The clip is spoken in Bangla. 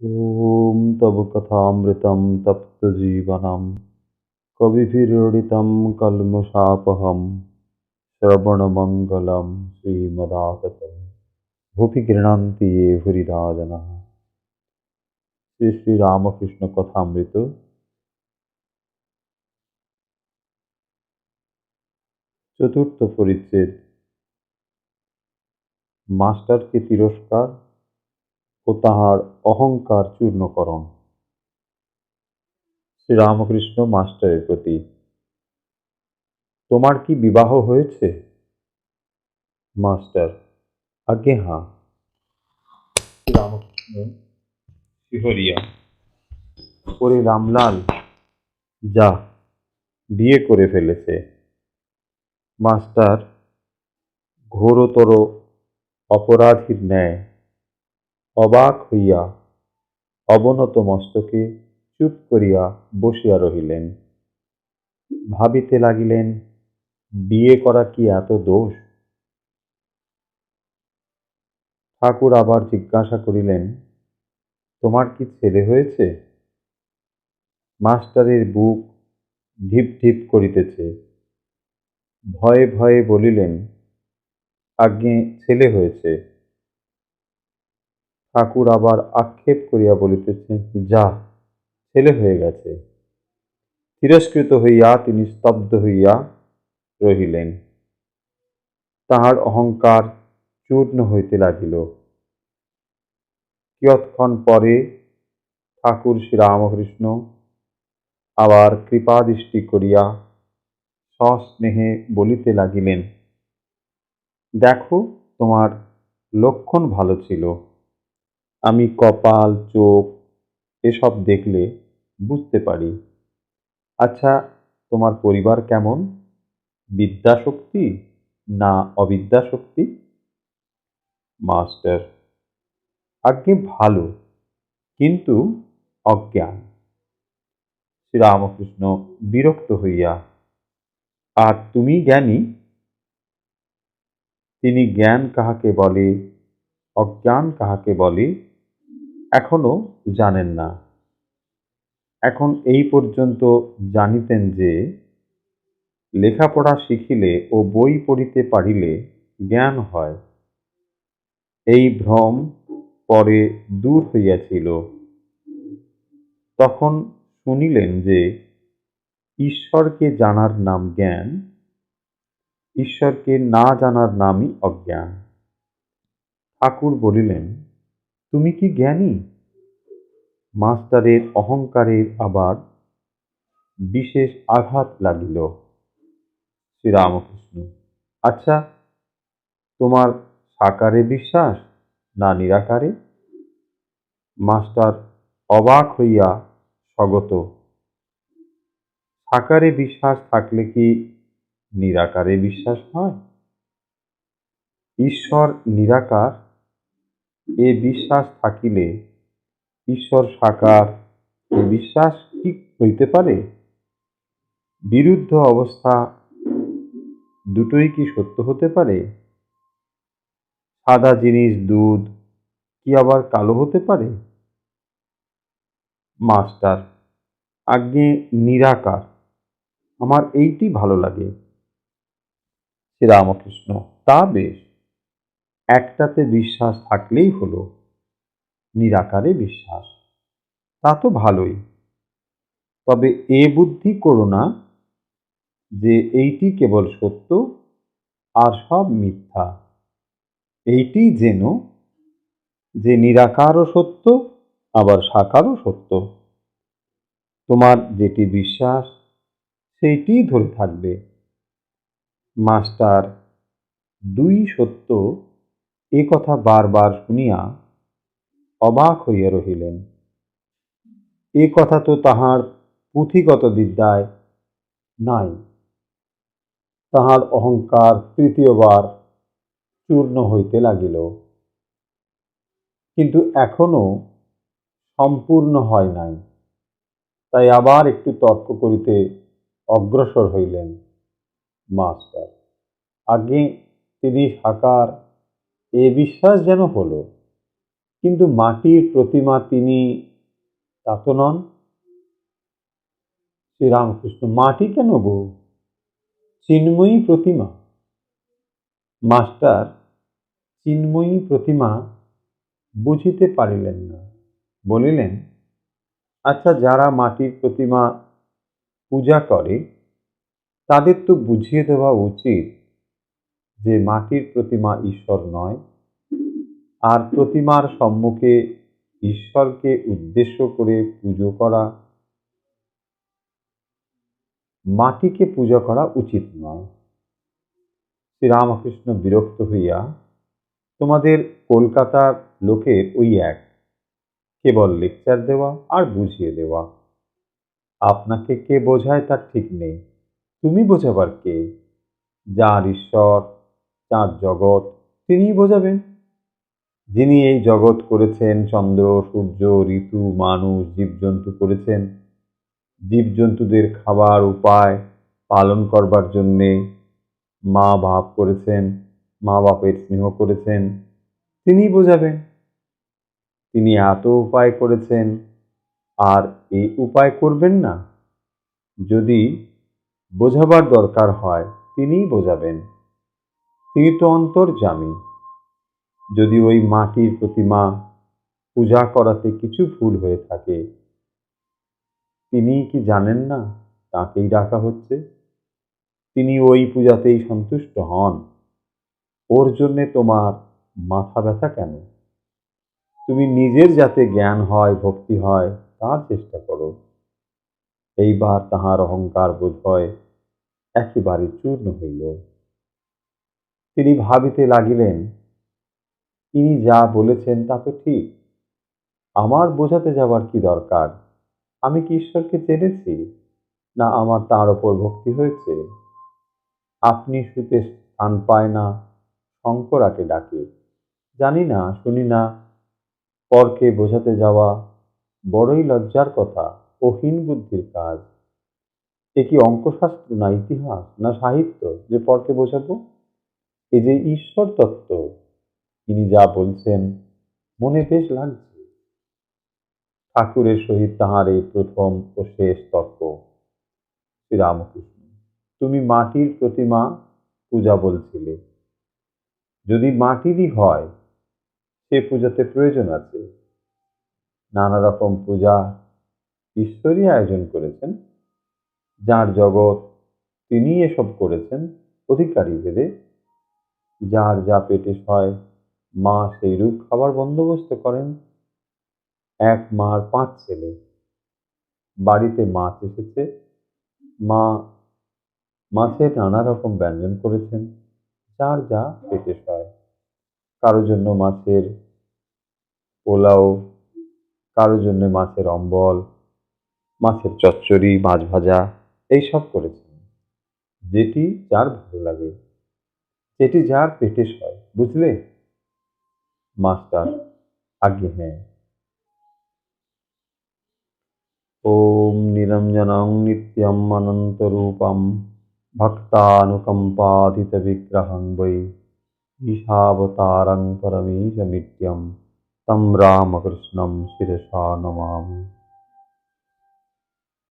ॐ तव कथामृतं तप्तजीवनं कविभिरीडितं कल्मषापहं श्रवणमङ्गलं श्रीमदाततं भुवि गृह्णन्ति ये हृदा जनः শ্রী শ্রী রামকৃষ্ণ কথামৃত চতুর্থ পরিচ্ছেদ মাস্টারকে তিরস্কার ও তাহার অহংকার চূর্ণকরণ শ্রীরামকৃষ্ণ মাস্টারের প্রতি তোমার কি বিবাহ হয়েছে? মাস্টার আজ্ঞে হাঁ। শ্রীরামকৃষ্ণ শিহরিয়া। ওরে রামলাল যা বিয়ে করে ফেলেছে। মাস্টার ঘোরতর অপরাধীর ন্যায় অবাক হইয়া অবনত মস্তকে চুপ করিয়া বসিয়া রহিলেন। ভাবিতে লাগিলেন, বিয়ে করা কি এত দোষ? ঠাকুর আবার জিজ্ঞাসা করিলেন, তোমার কি ছেলে হয়েছে? মাস্টারের বুক ঢিপ ঢিপ করিতেছে। ভয়ে ভয়ে বলিলেন, আজ্ঞে, ছেলে হয়েছে। ঠাকুর আবার আক্ষেপ করিয়া বলিতেছেন যা, ছেলে হয়ে গেছে। তিরস্কৃত হইয়া তিনি স্তব্ধ হইয়া রহিলেন। তাহার অহংকার চূর্ণ হইতে লাগিল। কিয়ৎক্ষণ পরে ঠাকুর শ্রীরামকৃষ্ণ আবার কৃপাদৃষ্টি করিয়া সস্নেহে বলিতে লাগিলেন, দেখো, তোমার লক্ষণ ভালো ছিল। আমি কপাল, চোখ এসব দেখলে বুঝতে পারি। আচ্ছা তোমার পরিবার কেমন? বিদ্যাশক্তি না অবিদ্যাশক্তি? মাস্টার, আজ্ঞে ভালো, কিন্তু অজ্ঞান। শ্রীরামকৃষ্ণ বিরক্ত হইয়া, আর তুমি জ্ঞানী? তিনি জ্ঞান কাহাকে বলে, অজ্ঞান কাহাকে বলে? এখনও জানেন না। এখন এই পর্যন্ত জানিতেন যে, লেখাপড়া শিখিলে ও বই পড়িতে পারিলে জ্ঞান হয়। এই ভ্রম পরে দূর হইয়াছিল। তখন শুনিলেন যে, ঈশ্বরকে জানার নাম জ্ঞান, ঈশ্বরকে না জানার নামই অজ্ঞান। ঠাকুর বলিলেন তুমি কি জ্ঞানী? মাস্টারের অহংকারের আবার বিশেষ আঘাত লাগিল। শ্রীরামকৃষ্ণ আচ্ছা তোমার সাকারে বিশ্বাস না নিরাকারে? মাস্টার অবাক হইয়া স্বগত, সাকারে বিশ্বাস থাকলে কি নিরাকারে বিশ্বাস হয়? ঈশ্বর নিরাকার? এ বিশ্বাস থাকিলে ঈশ্বর সাকার এ বিশ্বাস কি হইতে পারে? বিরুদ্ধ অবস্থা দুটোই কি সত্য হতে পারে? সাদা জিনিস, দুধ কি আবার কালো হতে পারে? মাস্টার, আজ্ঞে নিরাকার, আমার এইটি ভালো লাগে। শ্রীরামকৃষ্ণ, তা বেশ। একটাতে বিশ্বাস থাকলেই হলো। নিরাকারে বিশ্বাস। তা তো ভালোই। তবে এ বুদ্ধি করো না যে এইটি কেবল সত্য আর সব মিথ্যা। এইটি যেন যে নিরাকারও সত্য, আবার সাকারও সত্য। তোমার যেটি বিশ্বাস সেইটিই ধরে থাকবে। মাস্টার, দুই সত্য এ কথা বারবার শুনিয়া অবাক হইয়া রহিলেন। এ কথা তো তাহার পুঁথিগত বিদ্যায় নাই। তাহার অহংকার তৃতীয়বার চূর্ণ হইতে লাগিল। কিন্তু এখনও সম্পূর্ণ হয় নাই। তাই আবার একটু তর্ক করিতে অগ্রসর হইলেন মাস্টার। আগে তিনি সাকার এ বিশ্বাস যেন হলো, কিন্তু মাটির প্রতিমা তিনি তা তো নন। শ্রীরামকৃষ্ণ, মাটি কেন গো? চিন্ময়ী প্রতিমা। মাস্টার, চিন্ময়ী প্রতিমা বুঝিতে পারিলেন না। বলিলেন আচ্ছা যারা মাটির প্রতিমা পূজা করে, তাদের তো বুঝিয়ে দেওয়া উচিত যে মাটির প্রতিমা ঈশ্বর নয়, আর প্রতিমার সম্মুখে ঈশ্বরকে উদ্দেশ্য করে পুজো করা, মাটিকে পূজা করা উচিত নয়। শ্রীরামকৃষ্ণ বিরক্ত হইয়া, তোমাদের কলকাতার লোকের ওই এক, কেবল লেকচার দেওয়া আর বুঝিয়ে দেওয়া। আপনাকে কে বোঝায় তার ঠিক নেই। তুমি বোঝাবার কে? যার ঈশ্বর যার জগৎ, তিনিই বোঝাবেন। যিনি এই জগৎ করেছেন, চন্দ্র, সূর্য, ঋতু, মানুষ, জীবজন্তু করেছেন, জীবজন্তুদের খাবার উপায় পালন করবার জন্যে মা বাপ করেছেন, মা বাপের স্নেহ করেছেন তিনি বোঝাবেন। তিনি এত উপায় করেছেন, আর এই উপায় করবেন না। যদি বোঝাবার দরকার হয়, তিনিই বোঝাবেন। তিনি তো অন্তর্জামী যদি ওই মাটির প্রতিমা পূজা করাতে কিছু ভুল হয়ে থাকে তিনি কি জানেন না তাকেই ডাকা হচ্ছে? তিনি ওই পূজাতেই সন্তুষ্ট হন। ওর জন্যে তোমার মাথা ব্যথা কেন? তুমি নিজের যাতে জ্ঞান হয়, ভক্তি হয়, তার চেষ্টা করো। এইবার তাহার অহংকার বোধ হয় একেবারে চূর্ণ হইল। তিনি ভাবিতে লাগিলেন, তিনি যা বলেছেন তা তো ঠিক। আমার বোঝাতে যাবার কি দরকার? আমি কি ঈশ্বরকে জেনেছি? না আমার তার ওপর ভক্তি হয়েছে? আপনি শুতে স্থান পায় না, শঙ্করাকে ডাকে। জানি না, শুনি না, পরকে বোঝাতে যাওয়া বড়ই লজ্জার কথা ও হীন বুদ্ধির কাজ। এ কি অঙ্কশাস্ত্র না ইতিহাস, না সাহিত্য যে পরকে বোঝাবো? এ যে ঈশ্বর তত্ত্ব, তিনি যা বলছেন, মনে বেশ লাগছে। ঠাকুরের সহিত তাহার এই প্রথম ও শেষ তর্ক। শ্রীরামকৃষ্ণ, তুমি মাটির প্রতিমা পূজা বলছিলে। যদি মাটিরই হয়, সে পূজাতে প্রয়োজন আছে। নানা রকম পূজা ঈশ্বরই আয়োজন করেছেন। যার জগৎ তিনি এসব করেছেন, অধিকারী ভেদে যার যা পেটে হয় মা সেই রূপ খাবার বন্দোবস্ত করেন। এক মার পাঁচ ছেলে। বাড়িতে মাছ এসেছে। মা মাছের নানা রকম ব্যঞ্জন করেছেন, যার যা পেটে হয় কারোর জন্য মাছের পোলাও কারোর জন্য মাছের অম্বল, মাছের চচ্চড়ি, মাছ ভাজা, এইসব করেছেন। যেটি যার ভালো লাগে। যেটি যার পেটে হয় বুঝলে মাস্টার আজ্ঞে হ্যাঁ ॐ निरञ्जनं नित्यम् अनन्तरूपं भक्तानुकम्पाधितविग्रहं वै ईशावतारं परमेशमित्यं तं रामकृष्णं शिरसा नमामि